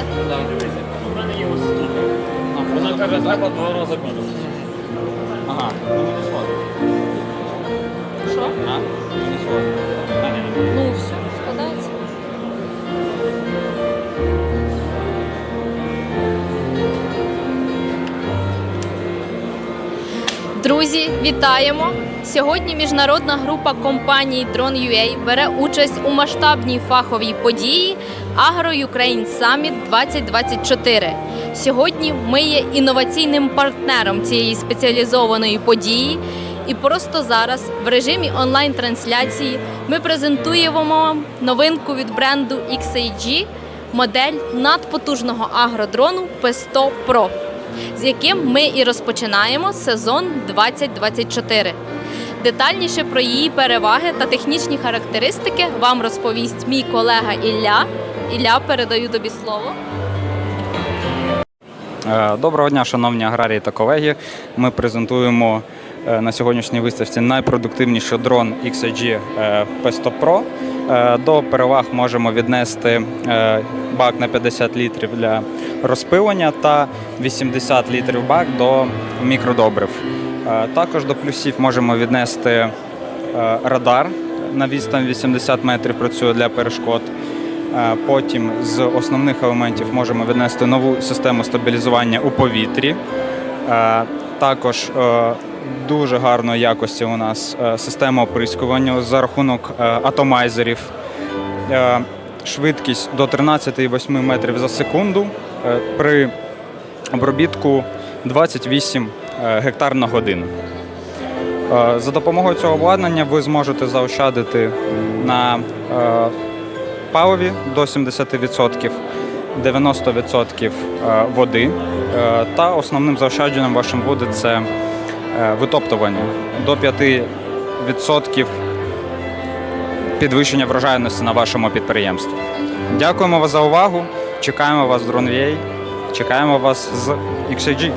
Так. У мене є ось тут. Вона каже, треба два рази більше. Ага, ну. Що? А? Ну, все, складається. Друзі, вітаємо! Сьогодні міжнародна група компаній Drone.ua бере участь у масштабній фаховій події Agro Ukraine Summit 2024. Сьогодні ми є інноваційним партнером цієї спеціалізованої події. І просто зараз в режимі онлайн-трансляції ми презентуємо вам новинку від бренду XAG модель надпотужного агродрону P100 Pro, з яким ми і розпочинаємо сезон 2024. Детальніше про її переваги та технічні характеристики вам розповість мій колега Ілля. Ілля, передаю тобі слово. Е, Доброго дня, шановні аграрії та колеги. Ми презентуємо е, на сьогоднішній виставці найпродуктивніший дрон XAG е, P100 Pro. До переваг можемо віднести бак на 50 літрів для розпилення та 80 літрів бак до мікродобрив. Також до плюсів можемо віднести радар на відстань 80 метрів працює для перешкод. Потім з основних елементів можемо віднести нову систему стабілізування у повітрі. Також е, дуже гарної якості у нас е, система оприскування за рахунок е, атомайзерів. Швидкість до 13,8 метрів за секунду при обробітку 28 е, гектар на годину. За допомогою цього обладнання ви зможете заощадити на паливі до 70%, 90% е, води. Е, Та основним заощадженням вашим буде це е, витоптування до 5% підвищення врожайності на вашому підприємстві. Дякуємо вас за увагу. Чекаємо вас з DroneVA. Чекаємо вас з XIG.